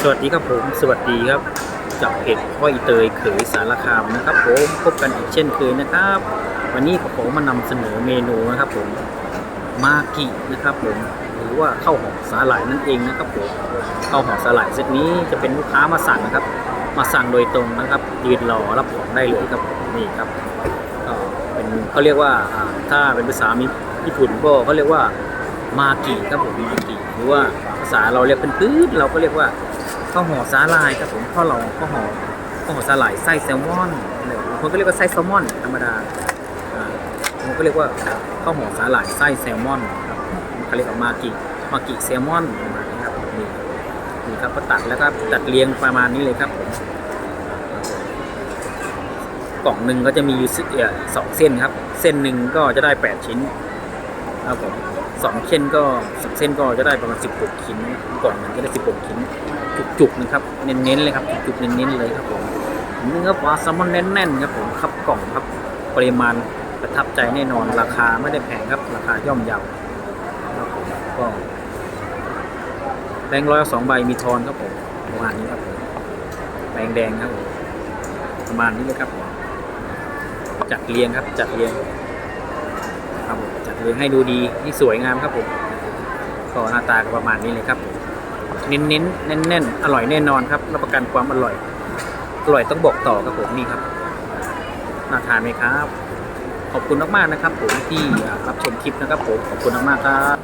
สวัสดีครับผม สวัสดีครับจากเพจพ่ออีเตยเขยสารคามนะครับผมพบกันอีกเช่นเคยนะครับ วันนี้ผมมานำเสนอเมนูนะครับผมมากินะครับผมหรือว่าข้าวหอมสาหร่ายนั่นเองนะครับผมข้าวหอมสาหร่ายเซตนี้จะเป็นลูกค้ามาสั่งนะครับ มาสั่งโดยตรงนะครับยืนรอรับของได้เลยครับนี่ครับก็เป็นเขาเรียกว่าอ่าถ้าเป็นภาษาญี่ปุ่นก็เขาเรียกว่ามากิครับผมมากิหรือว่าภาษาเราเรียกเป็นพื้นเราก็เรียกว่า ข้าวห่อสาหร่ายครับผมข้าวเราข้าวห่อข้าวห่อสาหร่ายไส้แซลมอนอะไรบางคนก็เรียกว่าไส้แซลมอน ธรรมดาอ่าบางคนก็เรียกว่าข้าวห่อสาหร่ายไส้แซลมอนครับเขาเรียกว่ามากิมากิแซลมอนประมาณนี้ครับนี่นี่ครับก็ตัดแล้วก็ตัดเรียงประมาณนี้เลยครับผมกล่องหนึ่งก็จะมีอยู่สองเส้นครับ เส้นหนึ่งก็จะได้8ชิ้นครับผมสองเส้นก็สองเส้นก็จะได้ประมาณ16ชิ้นกล่องหนึ่งก็ได้16ชิ้น จุกๆนะครับ เน้นๆเลยครับ จุกๆเน้นๆเลยครับผมเนื้อปลาแซลมอนแน่นๆครับผมครับกล่องครับปริมาณประทับใจแน่นอนราคาไม่ได้แพงครับ ราคาย่อมเยาครับผมก็แบงค์ร้อยสองใบมีทอนครับผมประมาณนี้ครับผมแบงค์แดงครับผมประมาณนี้เลยครับผมจัดเรียงครับ จัดเรียงครับผมจัดเรียงให้ดูดีให้สวยงามครับผมก็หน้าตาก็ประมาณนี้เลยครับผม เน้นเน้นแน่นแน่นๆ อร่อยแน่นอนครับ รับประกันความอร่อย อร่อยต้องบอกต่อครับผมนี่ครับ น่าทานไหมครับ ขอบคุณมากๆนะครับ ผมที่รับชมคลิปนะครับผม ขอบคุณมากๆครับ